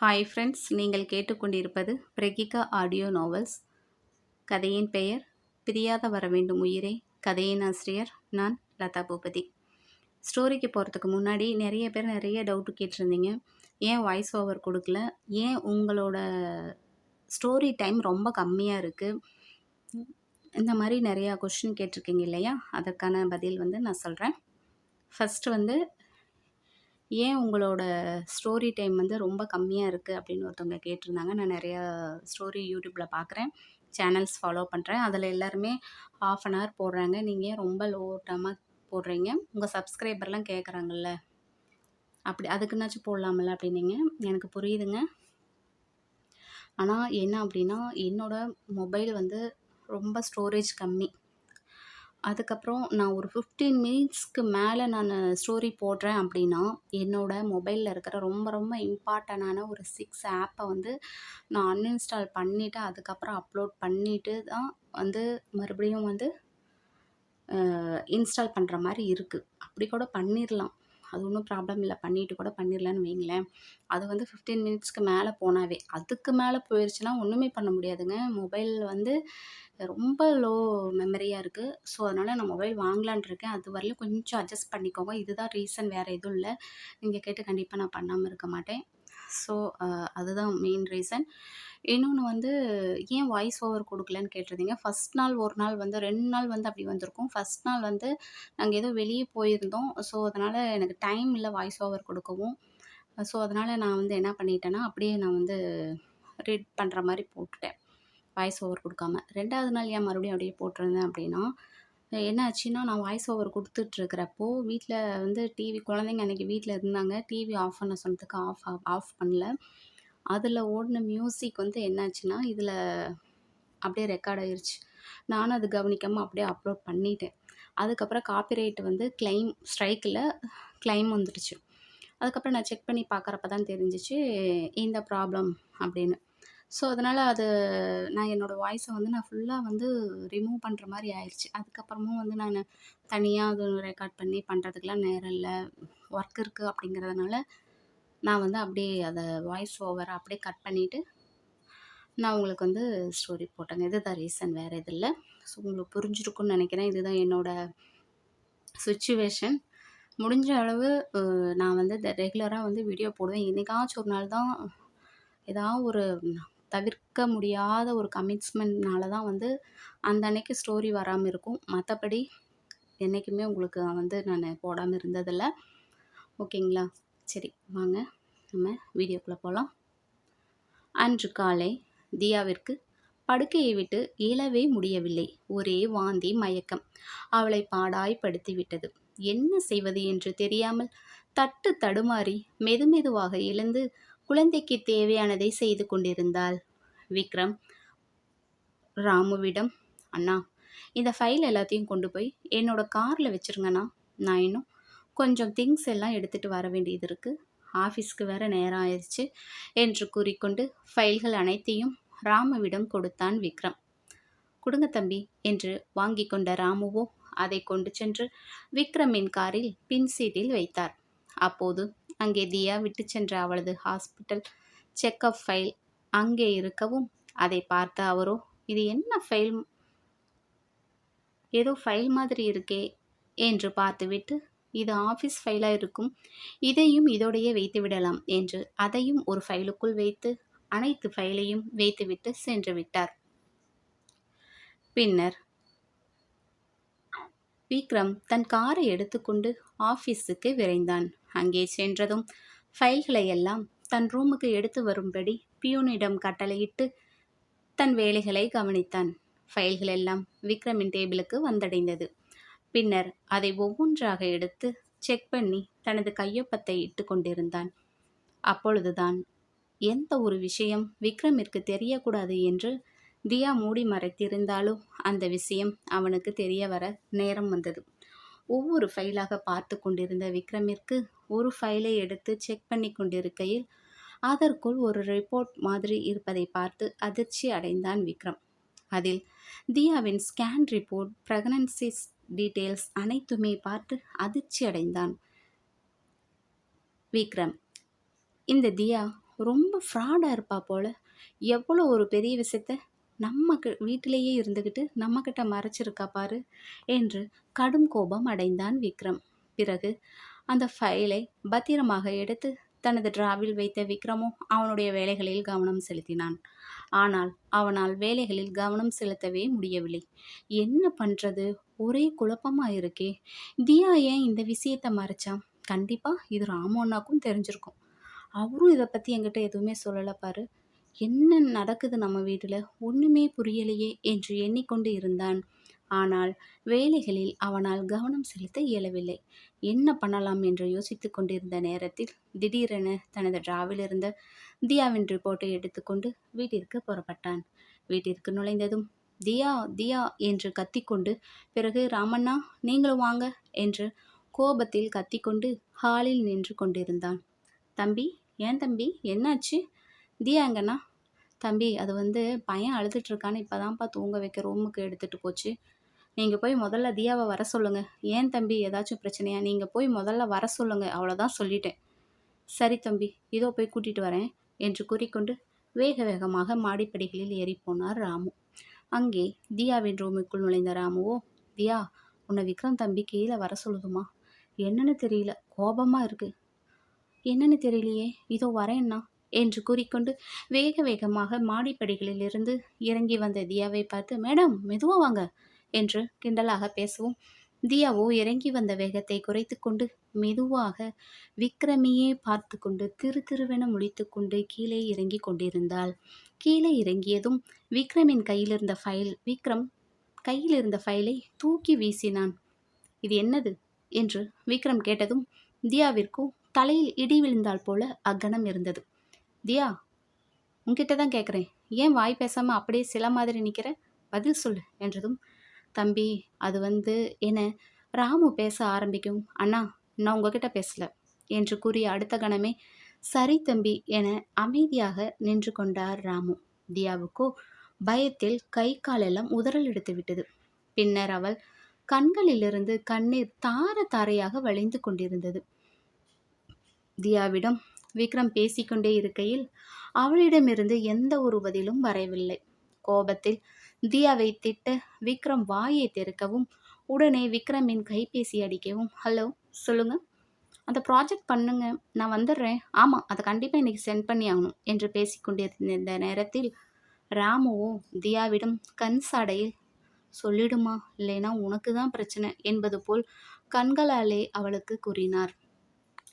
Hi friends நீங்கள் கேட்டுக்கொண்டிருப்பது பிரகிகா audio novels கதையின் பெயர் பிரியாத வர வேண்டும் உயிரே கதையின் ஆசிரியர் நான் லதா பூபதி. ஸ்டோரிக்கு போகிறதுக்கு முன்னாடி நிறைய பேர் நிறைய டவுட்டு கேட்டிருந்தீங்க. ஏன் வாய்ஸ் ஓவர் கொடுக்கல? ஏன் உங்களோட ஸ்டோரி டைம் ரொம்ப கம்மியாக இருக்குது இந்த மாதிரி நிறையா கொஷின் கேட்டிருக்கீங்க இல்லையா? அதற்கான பதில் வந்து நான் சொல்கிறேன் ஃபஸ்ட்டு வந்து ஏன் உங்களோட ஸ்டோரி டைம் வந்து ரொம்ப கம்மியாக இருக்குது அப்படின்னு ஒருத்தவங்க கேட்டிருந்தாங்க. நான் நிறையா ஸ்டோரி யூடியூப்பில் பார்க்குறேன் சேனல்ஸ் ஃபாலோ பண்ணுறேன் அதில் எல்லாருமே ஆஃப் அன் ஹவர் போடுறாங்க. நீங்கள் ரொம்ப லோ டைமாக போடுறீங்க? உங்கள் சப்ஸ்கிரைபர்லாம் கேட்குறாங்கல்ல அப்படி அதுக்குன்னாச்சும் போடலாம்ல அப்படின்னீங்க. எனக்கு புரியுதுங்க. ஆனால் என்ன அப்படின்னா என்னோடய மொபைல் வந்து ரொம்ப ஸ்டோரேஜ் கம்மி. அதுக்கப்புறம் நான் ஒரு ஃபிஃப்டீன் மினிட்ஸ்க்கு மேலே நான் ஸ்டோரி போடுறேன் அப்படின்னா என்னோடய மொபைலில் இருக்கிற ரொம்ப ரொம்ப இம்பார்ட்டனான ஒரு சிக்ஸ் ஆப்பை வந்து நான் அன்இன்ஸ்டால் பண்ணிவிட்டு அதுக்கப்புறம் அப்லோட் பண்ணிவிட்டு தான் வந்து மறுபடியும் வந்து இன்ஸ்டால் பண்ணுற மாதிரி இருக்குது அப்படி கூட பண்ணிடலாம் அது ஒன்றும் ப்ராப்ளம் இல்லை. பண்ணிட்டு கூட பண்ணிடலான்னு வைங்களேன். அது வந்து ஃபிஃப்டீன் மினிட்ஸ்க்கு மேலே போனாவே அதுக்கு மேலே போயிடுச்சுன்னா ஒன்றுமே பண்ண முடியாதுங்க. மொபைல் வந்து ரொம்ப லோ மெமரியாக இருக்குது ஸோ அதனால் நான் மொபைல் வாங்கலான் இருக்கேன். அது வரையிலும் கொஞ்சம் அட்ஜஸ்ட் பண்ணிக்கோங்க. இதுதான் ரீசன் வேறு எதுவும் இல்லை. நீங்கள் கேட்டு கண்டிப்பாக நான் பண்ணாமல் இருக்க மாட்டேன். ஸோ அதுதான் மெயின் ரீசன் இன்னொன்று வந்து ஏன் வாய்ஸ் ஓவர் கொடுக்கலன்னு கேட்டிருந்தீங்க? ஃபஸ்ட் நாள் ஒரு நாள் வந்து ரெண்டு நாள் வந்து அப்படி வந்திருக்கும். ஃபஸ்ட் நாள் வந்து நாங்கள் ஏதோ வெளியே போயிருந்தோம். ஸோ அதனால் எனக்கு டைம் இல்லை வாய்ஸ் ஓவர் கொடுக்கவும். ஸோ அதனால் நான் வந்து என்ன பண்ணிட்டேன்னா அப்படியே நான் வந்து ரீட் பண்ணுற மாதிரி போட்டுட்டேன். வாய்ஸ் ஓவர் கொடுக்காம. ரெண்டாவது நாள் ஏன் மறுபடியும் அப்படியே போட்டிருந்தேன் அப்படின்னா என்ன ஆச்சுன்னா நான் வாய்ஸ் ஓவர் கொடுத்துட்ருக்கிறப்போ வீட்டில் வந்து டிவி குழந்தைங்க அன்றைக்கி வீட்டில் இருந்தாங்க. டிவி ஆஃப் பண்ண சொன்னதுக்கு ஆஃப் ஆஃப் பண்ணல. அதில் ஓடின மியூசிக் வந்து என்னாச்சுன்னா இதில் அப்படியே ரெக்கார்ட் ஆயிடுச்சு நானும் அது கவனிக்காமல் அப்படியே அப்லோட் பண்ணிட்டேன். அதுக்கப்புறம் காப்பிரைட் வந்து கிளைம் ஸ்ட்ரைக்கில் கிளைம் வந்துடுச்சு. அதுக்கப்புறம் நான் செக் பண்ணி பார்க்குறப்ப தான் தெரிஞ்சிச்சு இந்த ப்ராப்ளம் அப்படின்னு. ஸோ அதனால் அது நான் என்னோடய வாய்ஸை வந்து நான் ஃபுல்லாக வந்து ரிமூவ் பண்ணுற மாதிரி ஆயிடுச்சு அதுக்கப்புறமும் வந்து நான் தனியாக அது ரெக்கார்ட் பண்ணி பண்ணுறதுக்கெலாம் நேரம் இல்லை ஒர்க் இருக்குது அப்படிங்கிறதுனால நான் வந்து அப்படியே அதை வாய்ஸ் ஓவரை அப்படியே கட் பண்ணிவிட்டு நான் உங்களுக்கு வந்து ஸ்டோரி போட்டேங்க. இதுதான் ரீசன் வேறு இது இல்லை. ஸோ உங்களுக்கு புரிஞ்சிருக்குன்னு நினைக்கிறேன். இதுதான் என்னோடய சுச்சுவேஷன் முடிஞ்ச அளவு நான் வந்து ரெகுலராக வந்து வீடியோ போடுவேன். என்றைக்காச்சும் ஒரு நாள் தான் ஏதாவது ஒரு தவிர்க்க முடியாத ஒரு கமிட்ஸ்மெண்ட்னால தான் வந்து அந்த அன்னைக்கு ஸ்டோரி வராமல் இருக்கும். மற்றபடி என்றைக்குமே உங்களுக்கு வந்து நான் போடாமல் இருந்ததில்லை. ஓகேங்களா? சரி வாங்க. நம்ம வீடியோக்குள்ளே போகலாம் அன்று காலை தியாவிற்கு படுக்கையை விட்டு இயலவே முடியவில்லை. ஒரே வாந்தி மயக்கம். அவளை பாடாய்படுத்தி விட்டது. என்ன செய்வது என்று தெரியாமல் தட்டு தடுமாறி மெதுமெதுவாக எழுந்து குழந்தைக்கு தேவையானதை செய்து கொண்டிருந்தாள். விக்ரம் ராமுவிடம் அண்ணா இந்த ஃபைல் எல்லாத்தையும் கொண்டு போய் என்னோட காரில் வச்சுருங்கண்ணா. நான் இன்னும் கொஞ்சம் திங்ஸ் எல்லாம் எடுத்துகிட்டு வர வேண்டியது இருக்குது ஆஃபீஸ்க்கு வேறு நேரம் ஆயிடுச்சு என்று கூறிக்கொண்டு ஃபைல்கள் அனைத்தையும் ராமுவிடம் கொடுத்தான் விக்ரம். கொடுங்க தம்பி என்று வாங்கி கொண்ட ராமுவோ அதை கொண்டு சென்று விக்ரமின் காரில் பின் சீட்டில் வைத்தார். அப்போது அங்கே தியா விட்டு சென்ற அவளது ஹாஸ்பிட்டல் செக்கப் ஃபைல் அங்கே இருக்கவும் அதை பார்த்த அவரோ இது என்ன ஃபைல்? ஏதோ ஃபைல் மாதிரி இருக்கே என்று பார்த்துவிட்டு இது ஆஃபீஸ் ஃபைலாக இருக்கும் இதையும் இதோடையே வைத்து விடலாம் என்று அதையும் ஒரு ஃபைலுக்குள் வைத்து அனைத்து ஃபைலையும் வைத்துவிட்டு சென்று விட்டார். பின்னர் விக்ரம் தன் காரை எடுத்துக்கொண்டு ஆஃபீஸுக்கு விரைந்தான். அங்கே சென்றதும் ஃபைல்களை எல்லாம் தன் ரூமுக்கு எடுத்து வரும்படி பியூனிடம் கட்டளையிட்டு தன் வேலைகளை கவனித்தான். ஃபைல்கள் எல்லாம் விக்ரமின் டேபிளுக்கு வந்தடைந்தது. பின்னர் அதை ஒவ்வொன்றாக எடுத்து செக் பண்ணி தனது கையொப்பத்தை இட்டு கொண்டிருந்தான். அப்பொழுதுதான் எந்த ஒரு விஷயம் விக்ரமிற்கு தெரியக்கூடாது என்று தியா மூடி மறைத்திருந்தாலும் அந்த விஷயம் அவனுக்கு தெரிய வர நேரம் வந்தது. ஒவ்வொரு ஃபைலாக பார்த்து கொண்டிருந்த விக்ரமிற்கு ஒரு ஃபைலை எடுத்து செக் பண்ணி கொண்டிருக்கையில் அதற்குள் ஒரு ரிப்போர்ட் மாதிரி இருப்பதை பார்த்து அதிர்ச்சி அடைந்தான் விக்ரம். அதில் தியாவின் ஸ்கேன் ரிப்போர்ட் ப்ரெக்னன்சிஸ் டீட்டெயில்ஸ் அனைத்துமே பார்த்து அதிர்ச்சி அடைந்தான் விக்ரம். இந்த தியா ரொம்ப ஃப்ராடாக இருப்பா போல எவ்வளோ ஒரு பெரிய விஷயத்த நம்ம க- வீட்டிலேயே இருந்துக்கிட்டு நம்மக்கிட்ட மறைச்சிருக்கா பாரு என்று கடும் கோபம் அடைந்தான் விக்ரம். பிறகு அந்த ஃபைலை பத்திரமாக எடுத்து தனது டிராவில் வைத்த விக்ரமோ அவனுடைய வேலைகளில் கவனம் செலுத்தினான். ஆனால் அவனால் வேலைகளில் கவனம் செலுத்தவே முடியவில்லை. என்ன பண்ணுறது ஒரே குழப்பமாக இருக்கே. தியா ஏன் இந்த விஷயத்தை மறைச்சான்? கண்டிப்பாக இது ராமு அண்ணாக்கும் தெரிஞ்சிருக்கும். அவரும் இதை பற்றி என்கிட்ட எதுவுமே சொல்லலை பாரு. என்ன நடக்குது நம்ம வீட்டில்? ஒன்றுமே புரியலையே என்று எண்ணிக்கொண்டு இருந்தான். ஆனால் வேலைகளில் அவனால் கவனம் செலுத்த இயலவில்லை. என்ன பண்ணலாம் என்று யோசித்துக் கொண்டிருந்த நேரத்தில் திடீரென தனது டிராவில் இருந்த தியாவின் ரிப்போர்ட்டை எடுத்துக்கொண்டு வீட்டிற்கு புறப்பட்டான். வீட்டிற்கு நுழைந்ததும் தியா தியா என்று கத்திக்கொண்டு பிறகு ராமண்ணா நீங்களும் வாங்க என்று கோபத்தில் கத்திக்கொண்டு ஹாலில் நின்று கொண்டிருந்தான். தம்பி ஏன் தம்பி? என்னாச்சு? தியா எங்கண்ணா? தம்பி அது வந்து பையன் அழுதுட்ருக்கான்னு இப்போ இப்போதான்ப்பா தூங்க வைக்க ரூமுக்கு எடுத்துகிட்டு போச்சு. நீங்கள் போய் முதல்ல தியாவை வர சொல்லுங்கள் ஏன் தம்பி ஏதாச்சும் பிரச்சனையா? நீங்கள் போய் முதல்ல வர சொல்லுங்கள் அவ்வளோதான் சொல்லிட்டேன். சரி தம்பி இதோ போய் கூட்டிகிட்டு வரேன் என்று கூறிக்கொண்டு வேக வேகமாக மாடிப்படிகளில் ஏறிப்போனார் ராமு. அங்கே தியாவின் ரூமுக்குள் நுழைந்த ராமுவோ தியா உன்னை விக்ரம் தம்பி கீழே வர சொல்லுதுமா? என்னன்னு தெரியல. கோபமாக இருக்குது என்னன்னு தெரியலையே. இதோ வரேன்னா என்று கூறிக்கொண்டு வேக வேகமாக மாடிப்படிகளில் இருந்து இறங்கி வந்த தியாவை பார்த்து மேடம் மெதுவாக வாங்க என்று கிண்டலாக பேசவும் தியாவோ இறங்கி வந்த வேகத்தை குறைத்து கொண்டு மெதுவாக விக்ரமையே பார்த்து கொண்டு திரு திருவென முழித்துக்கொண்டு கீழே இறங்கி கொண்டிருந்தாள். கீழே இறங்கியதும் விக்ரமின் கையில் இருந்த ஃபைல் விக்ரம் கையில் இருந்த ஃபைலை தூக்கி வீசினான். இது என்னது? என்று விக்ரம் கேட்டதும் தியாவிற்கும் தலையில் இடி விழுந்தால் போல அகனம் இருந்தது. தியா உங்ககிட்ட தான் கேட்குறேன் ஏன் வாய் பேசாமல் அப்படியே சில மாதிரி நிற்கிற பதில் சொல்லு என்றதும் தம்பி அது வந்து என ராமு பேச ஆரம்பிக்கும். அண்ணா நான் உங்ககிட்ட பேசல என்று கூறிய அடுத்த கணமே சரி தம்பி என அமைதியாக நின்று கொண்டார் ராமு. தியாவுக்கோ பயத்தில் கை காலெல்லாம் உதறல் எடுத்து விட்டது. பின்னர் அவள் கண்களிலிருந்து கண்ணீர் தார தாரையாக வழிந்து கொண்டிருந்தது. தியாவிடம் விக்ரம் பேசிக்கொண்டே இருக்கையில் அவளிடமிருந்து எந்த ஒரு பதிலும் வரவில்லை. கோபத்தில் தியாவை திட்ட விக்ரம் வாயை திறக்கவும் உடனே விக்ரமின் கைபேசி அடிக்கவும் ஹலோ சொல்லுங்க. அந்த ப்ராஜெக்ட் பண்ணுங்க. நான் வந்துடுறேன். ஆமாம் அதை கண்டிப்பாக இன்றைக்கி சென்ட் பண்ணி ஆகணும் என்று பேசிக்கொண்டிருந்த நேரத்தில் ராமுவோ தியாவிடம் கண் சாடையில் சொல்லிடுமா இல்லைனா உனக்கு தான் பிரச்சனை என்பது போல் கண்களாலே அவளுக்கு கூறினார்.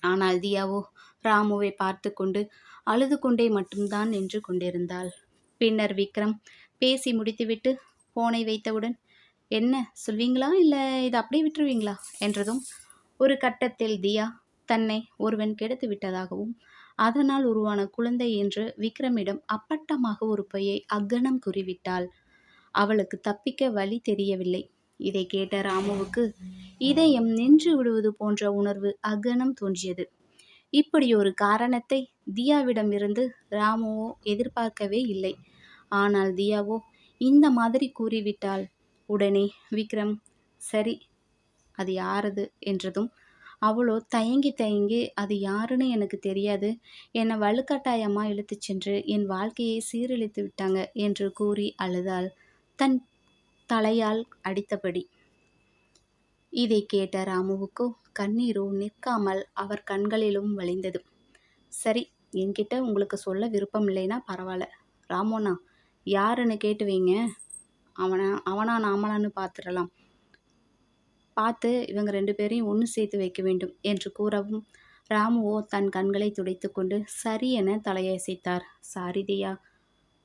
ஆனால் தியாவோ ராமுவை பார்த்து கொண்டு அழுது கொண்டே மட்டும்தான் நின்று கொண்டிருந்தாள். பின்னர் விக்ரம் பேசி முடித்துவிட்டு போனை வைத்தவுடன் என்ன சொல்வீங்களா? இல்லை இதை அப்படியே விட்டுருவீங்களா? என்றதும் ஒரு கட்டத்தில் தியா தன்னை ஒருவன் கெடுத்து விட்டதாகவும் அதனால் உருவான குழந்தை என்று விக்ரமிடம் அப்பட்டமாக ஒரு பொய்யை அக்கணம் கூறிவிட்டாள். அவளுக்கு தப்பிக்க வழி தெரியவில்லை. இதை கேட்ட ராமுவுக்கு இதயம் நின்று விடுவது போன்ற உணர்வு அக்கணம் தோன்றியது. இப்படி ஒரு காரணத்தை தியாவிடமிருந்து ராமுவோ எதிர்பார்க்கவே இல்லை. ஆனால் தியாவோ இந்த மாதிரி கூறிவிட்டால் உடனே விக்ரம் சரி அது யாரது? என்றதும் அவளோ தயங்கி தயங்கி அது யாருன்னு எனக்கு தெரியாது. என்னை வலுக்கட்டாயமாக இழுத்துச் சென்று என் வாழ்க்கையை சீரழித்து விட்டாங்க என்று கூறி அழுதாள் தன் தலையால் அடித்தபடி. இதை கேட்ட ராமுவுக்கோ கண்ணீரோ நிற்காமல் அவர் கண்களிலும் வழிந்தது. சரி என்கிட்ட உங்களுக்கு சொல்ல விருப்பம் இல்லைன்னா பரவாயில்ல. ராமோண்ணா யாருன்னு கேட்டு வைங்க. அவனை அவனா நாமளான்னு பார்த்துடலாம் பார்த்து இவங்க ரெண்டு பேரையும் ஒன்று சேர்த்து வைக்க வேண்டும் என்று கூறவும் ராமுவோ தன் கண்களை துடைத்து கொண்டு சரி என தலையசைத்தார். சாரிதியா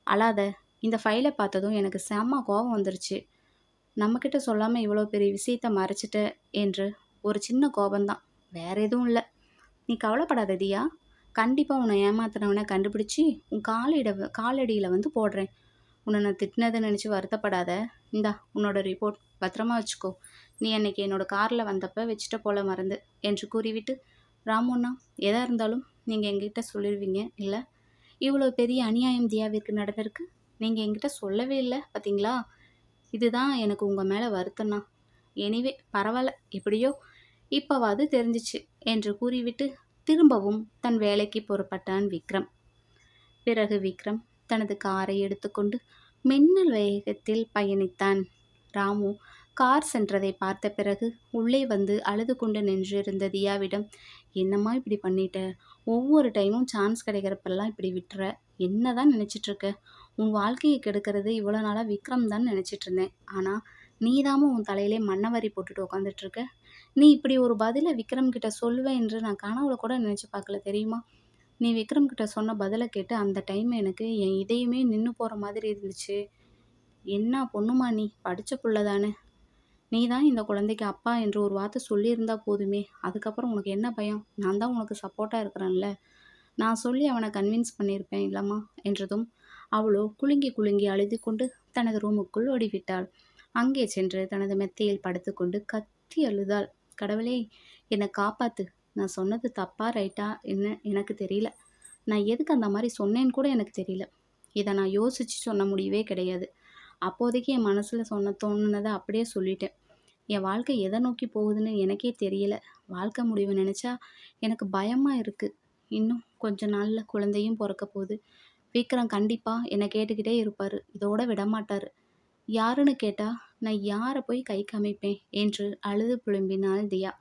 அழாத இந்த ஃபைலை பார்த்ததும் எனக்கு செம்ம கோபம் வந்துருச்சு. நம்மக்கிட்ட சொல்லாமல் இவ்வளோ பெரிய விஷயத்த மறைச்சிட்ட என்று ஒரு சின்ன கோபந்தான் வேற எதுவும் இல்லை. நீ கவலைப்படாத தியா. கண்டிப்பாக உன்னை ஏமாத்துறவனை கண்டுபிடிச்சி உன் காலிட காலடியில் வந்து போடுறேன். உன்னை நான் திட்டினதை நினச்சி வருத்தப்படாத. இந்தா உன்னோட ரிப்போர்ட் பத்திரமா வச்சுக்கோ. நீ அன்னைக்கு என்னோட காரில் வந்தப்ப வச்சுட்ட போல மறந்து. என்று கூறிவிட்டு ராமுண்ணா எதாக இருந்தாலும் நீங்கள் எங்ககிட்ட சொல்லிடுவீங்க இல்லை? இவ்வளோ பெரிய அநியாயம் தியாவிற்கு நடந்திருக்கு. நீங்கள் என்கிட்ட சொல்லவே இல்லை பார்த்தீங்களா இதுதான் எனக்கு உங்கள் மேலே வருத்தம்னா. எனிவே பரவாயில்ல எப்படியோ இப்போவாது தெரிஞ்சிச்சு என்று கூறிவிட்டு திரும்பவும் தன் வேலைக்கு புறப்பட்டான் விக்ரம். பிறகு விக்ரம் தனது காரை எடுத்துக்கொண்டு மின்னல் வேகத்தில் பயணித்தான். ராமு கார் சென்றதை பார்த்த பிறகு உள்ளே வந்து அழுது கொண்டு நின்றிருந்த தியாவிடம் என்னம்மா இப்படி பண்ணிட்ட? ஒவ்வொரு டைமும் சான்ஸ் கிடைக்கிறப்பெல்லாம் இப்படி விட்டுற? என்ன தான் நினச்சிட்ருக்க? உன் வாழ்க்கையை கெடுக்கிறது இவ்வளோ நாளாக விக்ரம் தான் நினச்சிட்டு இருந்தேன் ஆனால் நீதாமும் உன் தலையிலே மண்ணவரி போட்டுட்டு உட்காந்துட்ருக்க நீ இப்படி ஒரு பதிலை விக்ரம் கிட்ட சொல்லுவேன் என்று நான் கனவுல கூட நினச்சி பார்க்கல தெரியுமா? நீ விக்ரம் கிட்ட சொன்ன பதிலை கேட்டு அந்த டைம் எனக்கு என் இதையுமே நின்று போகிற மாதிரி இருந்துச்சு. என்ன பொண்ணுமா நீ? படித்த புள்ள தானே. நீ தான் இந்த குழந்தைக்கு அப்பா என்று ஒரு வார்த்தை சொல்லியிருந்தா போதுமே. அதுக்கப்புறம் உனக்கு என்ன பயம்? நான் தான் உனக்கு சப்போர்ட்டாக இருக்கிறேன்ல. நான் சொல்லி அவனை கன்வின்ஸ் பண்ணியிருப்பேன் இல்லம்மா? என்றதும் அவளோ குலுங்கி குலுங்கி அழுது கொண்டு தனது ரூமுக்குள் ஓடிவிட்டாள். அங்கே சென்று தனது மெத்தையில் படுத்துக்கொண்டு கத்தி அழுதாள். கடவுளே என்னை காப்பாத்து. நான் சொன்னது தப்பா ரைட்டா என்ன எனக்கு தெரியல. நான் எதுக்கு அந்த மாதிரி சொன்னேன்னு கூட எனக்கு தெரியல. இதை நான் யோசித்து சொன்ன முடியவே கிடையாது. அப்போதைக்கு என் மனசில் சொன்ன தோணுனதை அப்படியே சொல்லிட்டேன். என் வாழ்க்கை எதை நோக்கி போகுதுன்னு எனக்கே தெரியல. வாழ்க்கை முடிவு நினச்சா எனக்கு பயமாக இருக்குது இன்னும் கொஞ்ச நாளில் குழந்தையும் பிறக்க போகுது. விக்ரம் கண்டிப்பாக என்னை கேட்டுக்கிட்டே இருப்பார். இதோட விடமாட்டார். யாருன்னு கேட்டால் நான் யாரை போய் கை காமிப்பேன்? என்று அழுது புழும்பினாள் தியா.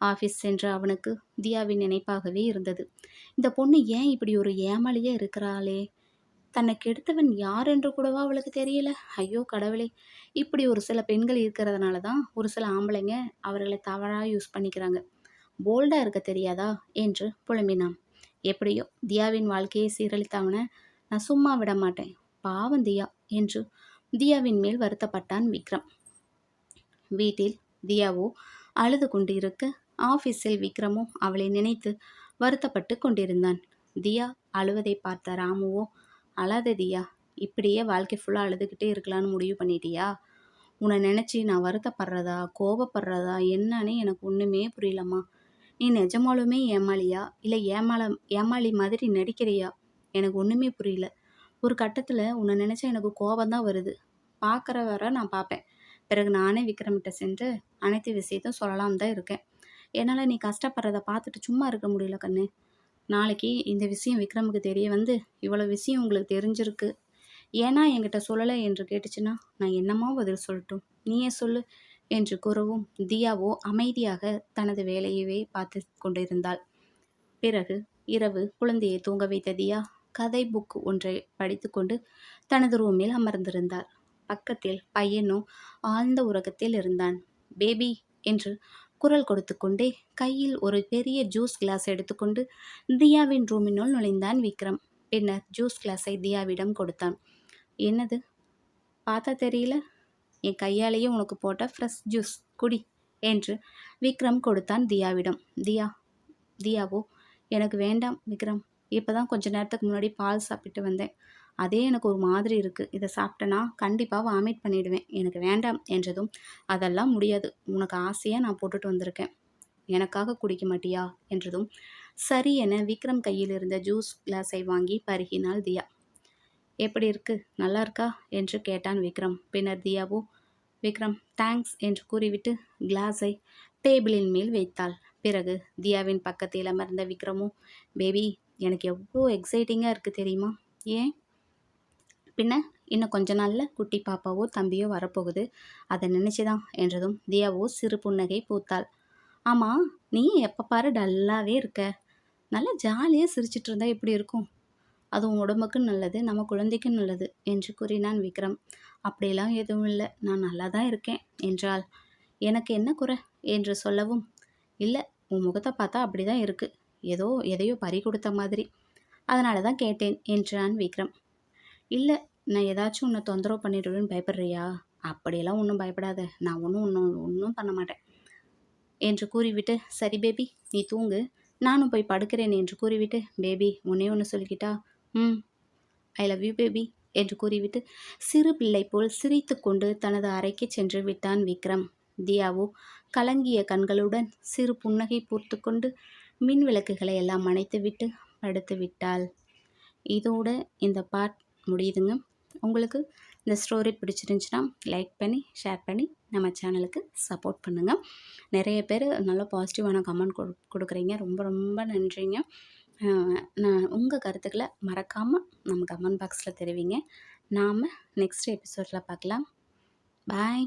ஆஃபீஸ் சென்ற அவனுக்கு தியாவின் நினைப்பாகவே இருந்தது. இந்த பொண்ணு ஏன் இப்படி ஒரு ஏமாளியே இருக்கிறாளே? தன்னை கெடுத்தவன் யார் என்று கூடவா அவளுக்கு தெரியல? ஐயோ கடவுளே. இப்படி ஒரு சில பெண்கள் இருக்கிறதுனால தான் ஒரு சில ஆம்பளைங்க அவர்களை தவறாக யூஸ் பண்ணிக்கிறாங்க. போல்டாக இருக்க தெரியாதா? என்று புலம்பினான். எப்படியோ தியாவின் வாழ்க்கையை சீரழித்தவனை நான் சும்மா விட மாட்டேன். பாவம் தியா என்று தியாவின் மேல் வருத்தப்பட்டான் விக்ரம். வீட்டில் தியாவோ அழுது கொண்டிருக்க ஆஃபீஸில் விக்ரமோ அவளை நினைத்து வருத்தப்பட்டு கொண்டிருந்தான். தியா அழுவதை பார்த்த ராமுவோ அழாத தியா இப்படியே வாழ்க்கை ஃபுல்லாக அழுதுகிட்டே இருக்கலான்னு முடிவு பண்ணிட்டியா? உன்னை நினச்சி நான் வருத்தப்படுறதா கோபப்படுறதா என்னன்னு எனக்கு ஒன்றுமே புரியலம்மா. நீ நிஜமாலுமே ஏமாளியா? இல்லை ஏமாள ஏமாளி மாதிரி நடிக்கிறியா? எனக்கு ஒன்றுமே புரியல. ஒரு கட்டத்தில் உன்னை நினச்சா எனக்கு கோபம் தான் வருது. பார்க்குற வர நான் பார்ப்பேன் பிறகு நானே விக்ரமிட்ட சென்று அனைத்து விஷயத்தையும் சொல்லலாம் தான் இருக்கேன். என்னால் நீ கஷ்டப்படுறத பார்த்துட்டு சும்மா இருக்க முடியல கண்ணு. நாளைக்கு இந்த விஷயம் விக்ரமுக்கு தெரிய வந்து இவ்வளோ விஷயம் உங்களுக்கு தெரிஞ்சிருக்கு. ஏன்னா என்கிட்ட சொல்லலை என்று கேட்டுச்சுன்னா நான் என்னமோ பதில் சொல்லட்டும். நீயே சொல்லு என்று கூறவும் தியாவோ அமைதியாக தனது வேலையவே பார்த்து கொண்டிருந்தாள். பிறகு இரவு குழந்தையை தூங்க வைத்த தியா கதை புக் ஒன்றை படித்துக்கொண்டு தனது ரூமில் அமர்ந்திருந்தார் பக்கத்தில் பையனும் ஆழ்ந்த உறக்கத்தில் இருந்தான். பேபி என்று குரல் கொடுத்து கொண்டே கையில் ஒரு பெரிய ஜூஸ் கிளாஸ் எடுத்துக்கொண்டு தியாவின் ரூமினுள் நுழைந்தான் விக்ரம். பின்னர் ஜூஸ் கிளாஸை தியாவிடம் கொடுத்தான். என்னது? பார்த்தா தெரியல? என் கையாலேயே உனக்கு போட்ட ஃப்ரெஷ் ஜூஸ் குடி என்று விக்ரம் கொடுத்தான் தியாவிடம். தியா தியாவோ எனக்கு வேண்டாம் விக்ரம். இப்போ தான் கொஞ்ச நேரத்துக்கு முன்னாடி பால் சாப்பிட்டு வந்தேன். அதே எனக்கு ஒரு மாதிரி இருக்குது இதை சாப்பிட்டேன்னா கண்டிப்பாக வாமிட் பண்ணிவிடுவேன் எனக்கு வேண்டாம் என்றதும் அதெல்லாம் முடியாது. உனக்கு ஆசையாக நான் போட்டுட்டு வந்திருக்கேன். எனக்காக குடிக்க மாட்டியா? என்றதும் சரி என விக்ரம் கையில் இருந்த ஜூஸ் கிளாஸை வாங்கி பருகினாள் தியா. எப்படி இருக்கு? நல்லா இருக்கா? என்று கேட்டான் விக்ரம். பின்னர் தியாவோ விக்ரம் தேங்க்ஸ் என்று கூறிவிட்டு கிளாஸை டேபிளின் மேல் வைத்தாள். பிறகு தியாவின் பக்கத்தில் அமர்ந்த விக்ரமும் பேபி எனக்கு எவ்வளோ எக்ஸைட்டிங்காக இருக்குது தெரியுமா? ஏன்? பின்ன இன்னும் கொஞ்ச நாளில் குட்டி பாப்பாவோ தம்பியோ வரப்போகுது. அதை நினச்சி தான் என்றதும் தியாவோ சிறு புன்னகை பூத்தாள். ஆமாம் நீ எப்போ பாரு டல்லாகவே இருக்க. நல்லா ஜாலியாக சிரிச்சிட்டு இருந்தால் எப்படி இருக்கும்? அதுவும் உடம்புக்கும் நல்லது நம்ம குழந்தைக்கும் நல்லது என்று கூறினான் விக்ரம். அப்படியெல்லாம் எதுவும் இல்லை. நான் நல்லா தான் இருக்கேன் என்றால் எனக்கு என்ன குறை? என்று சொல்லவும் இல்லை உன் முகத்தை பார்த்தா அப்படி தான் இருக்குது ஏதோ எதையோ பறி கொடுத்த மாதிரி. அதனால தான் கேட்டேன் என்றான் விக்ரம். இல்லை நான் ஏதாச்சும் உன்னை தொந்தரவு பண்ணிடுவேன்னு பயப்படுறியா? அப்படியெல்லாம் ஒன்றும் பயப்படாத. நான் ஒன்றும் ஒன்றும் ஒன்றும் பண்ண மாட்டேன் என்று கூறிவிட்டு சரி பேபி நீ தூங்கு. நானும் போய் படுக்கிறேன் என்று கூறிவிட்டு பேபி உன்னே ஒன்று சொல்லிக்கிட்டா? ம். ஐ லவ் யூ பேபி என்று கூறிவிட்டு சிறு பிள்ளை போல் சிரித்து கொண்டு தனது அறைக்கு சென்று விட்டான் விக்ரம். தியாவோ கலங்கிய கண்களுடன் சிறு புன்னகை பூர்த்து கொண்டு மின் விளக்குகளை எல்லாம் அணைத்துவிட்டு படுத்து விட்டாள். இதோடு இந்த பார்ட் முடியுதுங்க. உங்களுக்கு இந்த ஸ்டோரி பிடிச்சிருந்துச்சுன்னா லைக் பண்ணி ஷேர் பண்ணி நம்ம சேனலுக்கு சப்போர்ட் பண்ணுங்கள் நிறைய பேர் நல்ல பாசிட்டிவான கமெண்ட் கொடு கொடுக்குறீங்க. ரொம்ப ரொம்ப நன்றிங்க. நான் உங்கள் கருத்துக்களை மறக்காமல் நம்ம கமெண்ட் பாக்ஸில் தெரிவிங்க. நாம் நெக்ஸ்ட் எபிசோடில் பார்க்கலாம். பாய்